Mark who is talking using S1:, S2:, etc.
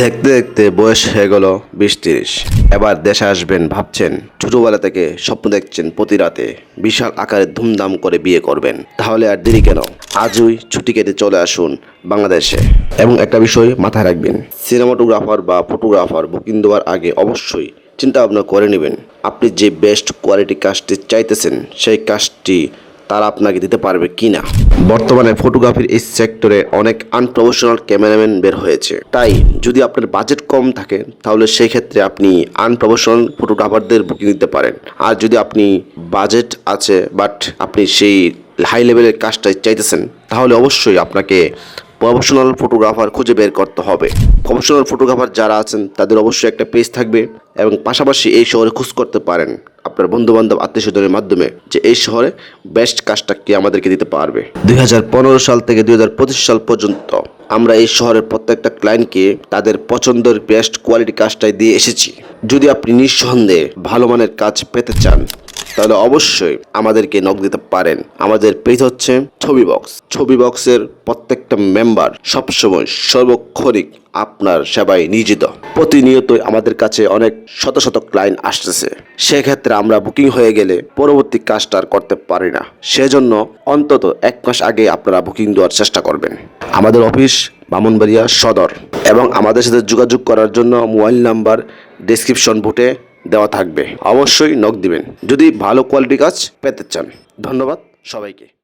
S1: দেখতে দেখতে বয়স হয়ে গেল বিশ তিরিশ। এবার দেশে আসবেন ভাবছেন, ছোটবেলা থেকে স্বপ্ন দেখছেন প্রতি রাতে বিশাল আকারে ধুমধাম করে বিয়ে করবেন। তাহলে আর দেরি কেন? আজই ছুটি কেটে চলে আসুন বাংলাদেশে। এবং একটা বিষয় মাথায় রাখবেন, সিনেমাটোগ্রাফার বা ফটোগ্রাফার বুকিং দেওয়ার আগে অবশ্যই চিন্তা ভাবনা করে নেবেন। আপনি যে বেস্ট কোয়ালিটি কাজটি চাইতেছেন, সেই কাজটি তারা আপনাকে দিতে পারবে কি না বর্তমানে ফটোগ্রাফির এই সেক্টরে অনেক আনপ্রফেশনাল ক্যামেরাম্যান বের হয়েছে। তাই যদি আপনার বাজেট কম থাকে, তাহলে সেই ক্ষেত্রে আপনি আনপ্রফেশনাল ফটোগ্রাফারদের বুকিং দিতে পারেন। আর যদি আপনি বাজেট আছে বাট আপনি সেই হাই লেভেলের কাজটা চাইতেছেন, তাহলে অবশ্যই আপনাকে প্রফেশনাল ফটোগ্রাফার খুঁজে বের করতে হবে। প্রফেশনাল ফটোগ্রাফার যারা আছেন, তাদের অবশ্যই একটা পেজ থাকবে এবং পাশাপাশি এই শহরে খোঁজ করতে পারেন। আপনার বন্ধু বান্ধব আত্মীয় স্বজনের মাধ্যমে যে এই শহরে বেস্ট কাজটা কে আমাদেরকে দিতে পারবে। দুই হাজার পনেরো সাল থেকে দুই হাজার পঁচিশ সাল পর্যন্ত আমরা এই শহরের প্রত্যেকটা ক্লায়েন্টকে তাদের পছন্দের বেস্ট কোয়ালিটি কাজটাই দিয়ে এসেছি। যদি আপনি নিঃসন্দেহে ভালো মানের কাজ পেতে চান তাহলে অবশ্যই আমাদেরকে নক দিতে পারেন। আমাদের পেজ হচ্ছে ছবি বক্স ছবি বক্সের প্রত্যেকটা মেম্বার সবসময় সর্বক্ষণিক আপনার সেবায় নিয়োজিত। প্রতিনিয়তই আমাদের কাছে অনেক শত শত ক্লায়েন্ট আসতেছে। সেক্ষেত্রে আমরা বুকিং হয়ে গেলে পরবর্তী কাজটা আর করতে পারি না। সেজন্য অন্তত এক মাস আগে আপনারা বুকিং দেওয়ার চেষ্টা করবেন। আমাদের অফিস বামনবাড়িয়া সদর। এবং আমাদের সাথে যোগাযোগ করার জন্য মোবাইল নাম্বার ডেসক্রিপশন বুটে দেওয়া থাকবে। অবশ্যই নখ দিবেন। যদি ভালো কোয়ালিটি কাজ পেতে চান। ধন্যবাদ সবাইকে।